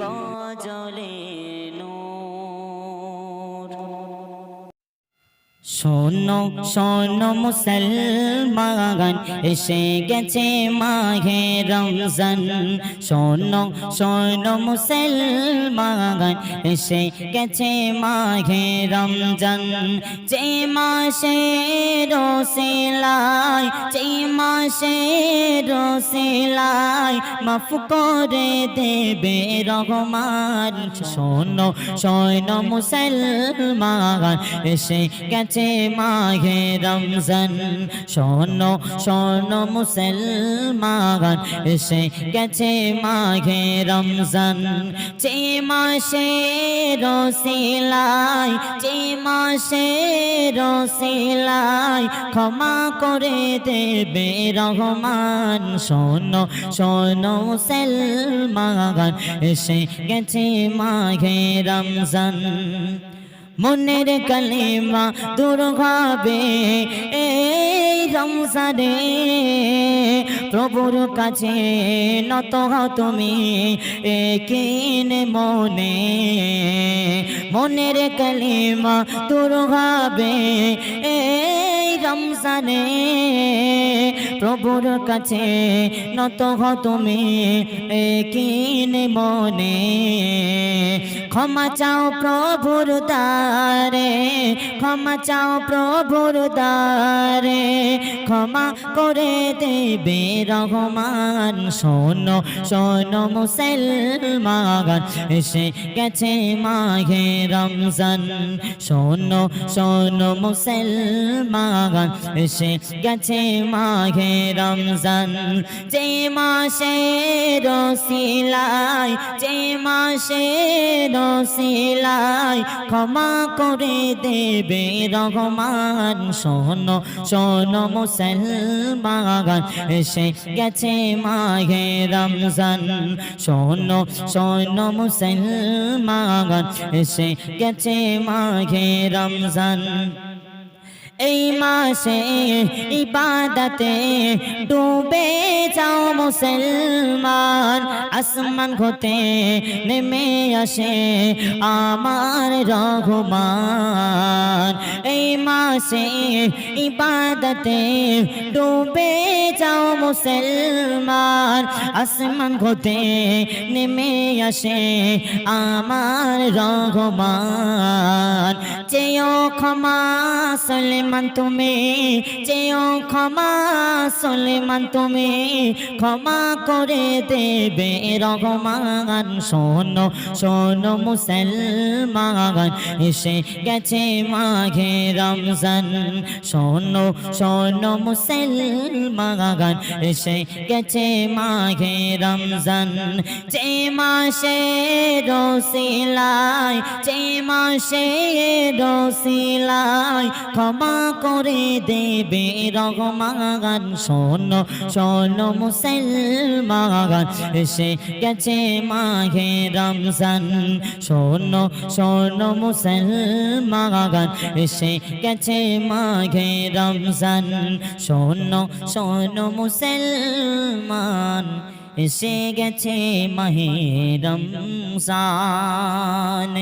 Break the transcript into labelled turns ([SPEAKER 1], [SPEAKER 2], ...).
[SPEAKER 1] গজলে শোনো শোনো মুসলমান, এসে গেছে মাঘে রমজান। শোনো শোনো মুসলমান, এসে গেছে মাঘে রমজান। যে মাসে রোসিলাই যে মাসে রোসিলাই মাফ করে দেবে রহমান। শোনো শোনো মুসলমান, এসে গেছে মাঘে রমজান। শোনো শোনো মুসলমান, এসে গেছে মাঘে রমজান। যে মাসে রসিলাই যে মাসে রসিলাই ক্ষমা করে দেবে রহমান। শোনো শোনো মুসলমান, এসে গেছে মাঘে রমজান। মনের কালিমা দূর হবে। এই সংসারে প্রভুর কাছে নত তুমি একিনে মনে। মনের কালিমা দূর হবে। এই রমজানে প্রভুর কাছে নত তুমি একিনে মনে ক্ষমা চাও প্রভুর দ্বারে, ক্ষমা চাও প্রভুর দ্বারে, ক্ষমা করে দেবে রহমান। শোনো শোনো মুসলমান, এসে গেছে মাঘে রমজান। শোনো শোনো মুসলমান এসে গেছে মাঘে রমজান যে মাসে রসিলাই যে মাসে রসিলাই ক্ষমা করে দেবে রহমান শোনো শোনো মুসলমান এসে গেছে মাঘে রমজান শোনো শোনো মুসলমান এসে গেছে মাঘে রমজান এই মাসে ইবাদতে ডুবে যাও মুসলমান। আসমান হতে নেমে আসে আমার রহমান। এই মাসে ইবাদতে ডুবে যাও মুসলমান। আসমান হতে নেমে আসে আমার রহমান। চেয়েও ক্ষমা সলেমান তুমি চেয়েও ক্ষমা সলেমান তুমি, ক্ষমা করে দেবে রহমান। শোনো শোনো মুসলমান, এসে গেছে মাঘে রমজান। শোনো শোনো মুসলমান, এসে গেছে মাঘে রমজান। যে মাসে রসিলাই যে মাসে রসিলাই ক্ষমা করে দেবে রহমান। শোনো শোনো মুসলমান, এসে গেছে মাঘে রমজান। শোনো শোনো মুসলমান, এসে গেছে মাঘে রমজান। শোনো শোনো মুসলমান, এসে গেছে মাহে রমজান।